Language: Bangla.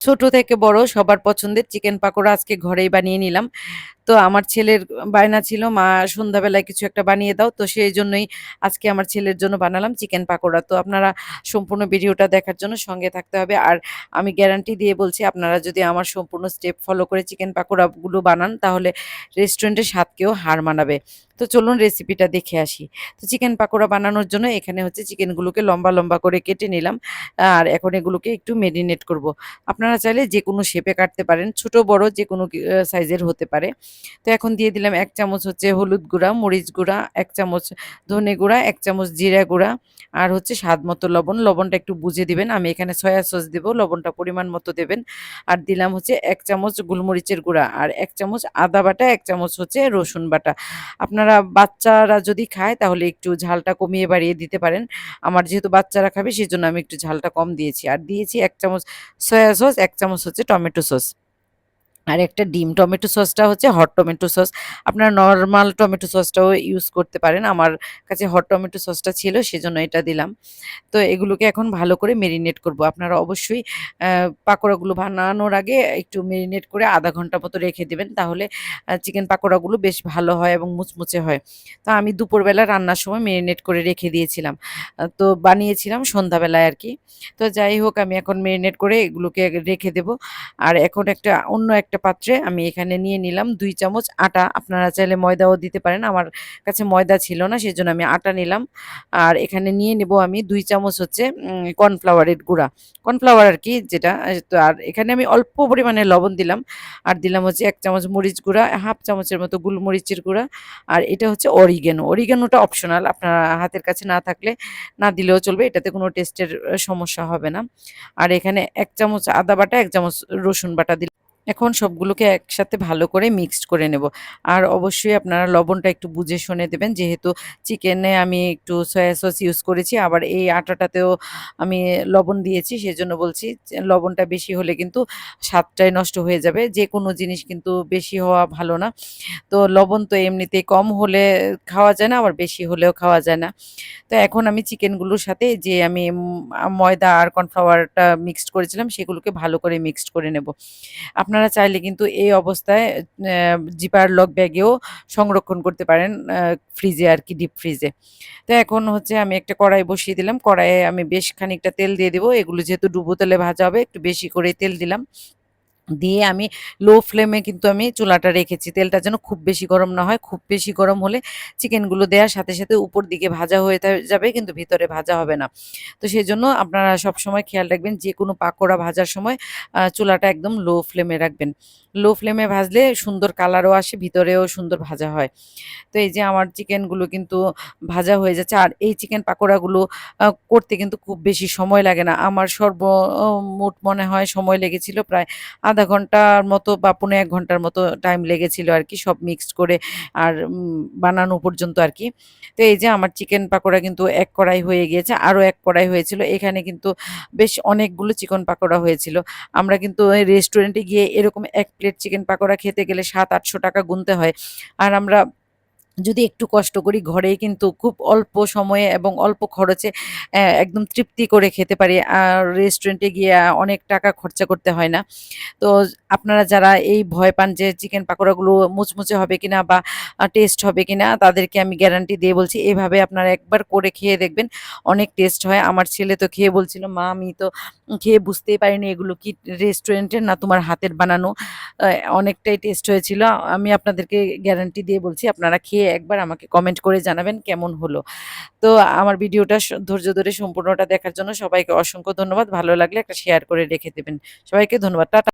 ছোট থেকে বড় সবার পছন্দের চিকেন পাকোড়া আজকে ঘরেই বানিয়ে নিলাম। তো আমার ছেলের বায়না ছিল, "মা সন্ধ্যাবেলায় কিছু একটা বানিয়ে দাও।" তো সেই জন্যই আজকে আমার ছেলের জন্য বানালাম চিকেন পাকোড়া। তো আপনারা সম্পূর্ণ ভিডিওটা দেখার জন্য সঙ্গে থাকতে হবে। আর আমি গ্যারান্টি দিয়ে বলছি আপনারা যদি আমার সম্পূর্ণ স্টেপ ফলো করে চিকেন পাকোড়াগুলো বানান তাহলে রেস্টুরেন্টের স্বাদকেও হার মানাবে। তো চলুন রেসিপিটা দেখে আসি। তো চিকেন পাকোড়া বানানোর জন্য এখানে হচ্ছে চিকেনগুলোকে লম্বা, লম্বা করে কেটে নিলাম। আর এখন এগুলোকে একটু মেরিনেট করব। আপনারা চাইলে যে কোনো শেপে কাটতে পারেন। ছোট বড় যে কোনো সাইজের হতে পারে। তো এখন দিয়ে দিলাম এক চামচ হচ্ছে হলুদ গুঁড়া, মরিচ গুঁড়া, এক চামচ ধনে গুঁড়া, এক চামচ জিরা গুঁড়া আর হচ্ছে স্বাদ মতো লবণ। লবণটা একটু বুঝে দিবেন। আমি এখানে সয়া সস দেব, লবণটা পরিমাণ মতো দেবেন। আর দিলাম হচ্ছে এক চামচ গোলমরিচের গুঁড়া আর এক চামচ আদা বাটা, ১ চামচ হচ্ছে রসুন বাটা। আপনারা বাচ্চারা যদি খায় তাহলে একটু ঝালটা কমিয়ে বাড়িয়ে দিতে পারেন। আমার যেহেতু বাচ্চারা খাবে সেই জন্য আমি একটু ঝালটা কম দিয়েছি। আর দিয়েছি এক চামচ সয়া সস, এক চামচ হচ্ছে টমেটো সস। আর একটা ডিম। টমেটো সসটা হচ্ছে হট টমেটো সস। আপনারা নর্মাল টমেটো সসটাও ইউজ করতে পারেন। আমার কাছে হট টমেটো সসটা ছিল, সেজন্য এটা দিলাম। তো এগুলোকে এখন ভালো করে মেরিনেট করব। আপনারা অবশ্যই পাকোড়াগুলো বানানোর আগে একটু মেরিনেট করে ০.৫ ঘণ্টা মতো রেখে দেবেন তাহলে চিকেন পাকোড়াগুলো বেশ ভালো হয় এবং মুচমুচে হয়। তো আমি দুপুরবেলা রান্নার সময় মেরিনেট করে রেখে দিয়েছিলাম। তো বানিয়েছিলাম সন্ধ্যাবেলায় আর কি তো যাই হোক, আমি এখন মেরিনেট করে এগুলোকে রেখে দেব। আর এখন একটা অন্য একটা পাত্রে আমি এখানে নিয়ে নিলাম দুই চামচ আটা। আপনারা চাইলে ময়দাও দিতে পারেন। আমার কাছে ময়দা ছিল না সেজন্য আমি আটা নিলাম। আর এখানে নিয়ে নেব আমি দুই চামচ হচ্ছে কর্নফ্লাওয়ারের গুঁড়া। কর্নফ্লাওয়ার আর কি যেটা আর এখানে আমি অল্প পরিমাণে লবণ দিলাম। আর দিলাম হচ্ছে এক চামচ মরিচ গুঁড়া, 1/2 চামচের মতো গুলমরিচের গুঁড়া। আর এটা হচ্ছে অরিগ্যানো। অরিগ্যানোটা অপশনাল। আপনারা হাতের কাছে না থাকলে না দিলেও চলবে। এটাতে কোনো টেস্টের সমস্যা হবে না। আর এখানে এক চামচ আদা বাটা, এক চামচ রসুন বাটা দিলাম। এখন সবগুলোকে একসাথে ভালো করে মিক্সড করে নেব। আর অবশ্যই আপনারা লবণটা একটু বুঝে শুনে দেবেন। যেহেতু চিকেনে আমি একটু সয়া সস ইউজ করেছি। আবার এই আটাটাতেও আমি লবণ দিয়েছি। সেজন্য বলছি লবণটা বেশি হলে কিন্তু স্বাদটাই নষ্ট হয়ে যাবে। যে কোনো জিনিস কিন্তু বেশি হওয়া ভালো না। তো লবণ তো এমনিতেই কম হলে খাওয়া যায় না, আবার বেশি হলেও খাওয়া যায় না। তো এখন আমি চিকেনগুলোর সাথে যে আমি ময়দা আর কর্নফ্লাওয়ারটা মিক্সড করেছিলাম সেগুলোকে ভালো করে মিক্সড করে নেব। আপনারা চাইলে কিন্তু এই অবস্থায় জিপার লক ব্যাগেও সংরক্ষণ করতে পারেন ফ্রিজে আর কি, ডিপ ফ্রিজে। তো এখন হচ্ছে আমি একটা কড়াই বসিয়ে দিলাম। কড়াইয়ে আমি বেশ খানিকটা তেল দিয়ে দেবো এগুলো যেহেতু ডুবো তেলে ভাজা হবে, একটু বেশি করে তেল দিলাম। দিয়ে আমি লো ফ্লেমে কিন্তু আমি চুলাটা রেখেছি। তেলটা যেন খুব বেশি গরম না হয়। খুব বেশি গরম হলে চিকেনগুলো দেওয়ার সাথে, সাথে উপর দিকে ভাজা হয়ে যাবে কিন্তু ভিতরে ভাজা হবে না। তো সেই জন্য আপনারা সবসময় খেয়াল রাখবেন যে কোনো পাকোড়া ভাজার সময় চুলাটা একদম লো ফ্লেমে রাখবেন। লো ফ্লেমে ভাজলে সুন্দর কালারও আসে, ভিতরেও সুন্দর ভাজা হয়। তো এই যে আমার চিকেনগুলো কিন্তু ভাজা হয়ে যাচ্ছে। আর এই চিকেন পাকোড়াগুলো করতে কিন্তু খুব বেশি সময় লাগে না। আমার সর্বমোট মনে হয় সময় লেগেছিল প্রায় ০.৫ ঘণ্টার মতো বা পৌনে এক ঘণ্টার মতো টাইম লেগেছিল আর কি, সব মিক্সড করে আর বানানো পর্যন্ত আর কি তো এই যে আমার চিকেন পাকোড়া কিন্তু এক কড়াই হয়ে গিয়েছে। আরও এক কড়াই হয়েছিল। এখানে কিন্তু বেশ অনেকগুলো চিকেন পাকোড়া হয়েছিল। আমরা কিন্তু রেস্টুরেন্টে গিয়ে এরকম এক প্লেট চিকেন পাকোড়া খেতে গেলে সাত আটশো টাকা গুনতে হয়। আর আমরা যদি একটু কষ্ট করি ঘরেই কিন্তু খুব অল্প সময়ে এবং অল্প খরচে একদম তৃপ্তি করে খেতে পারি। আর রেস্টুরেন্টে গিয়ে অনেক টাকা খরচা করতে হয় না। তো আপনারা যারা এই ভয় পান যে চিকেন পাকোড়াগুলো মুচমুচে হবে কিনা বা টেস্ট হবে কিনা তাদেরকে আমি গ্যারান্টি দিয়ে বলছি এভাবে আপনারা একবার করে খেয়ে দেখবেন অনেক টেস্ট হয়। আমার ছেলে তো খেয়ে বলছিল, "মা আমি তো খেয়ে বুঝতেই পারিনি এগুলো কি রেস্টুরেন্টের না তোমার হাতের বানানো।" অনেকটাই টেস্ট হয়েছিল। আমি আপনাদেরকে গ্যারান্টি দিয়ে বলছি আপনারা খেয়ে একবার আমাকে কমেন্ট করে জানাবেন কেমন হলো। তো আমার ভিডিওটা ধৈর্য ধরে সম্পূর্ণটা দেখার জন্য সবাইকে অসংখ্য ধন্যবাদ। ভালো লাগলে একটা শেয়ার করে রেখে দেবেন। সবাইকে ধন্যবাদ। টাটা।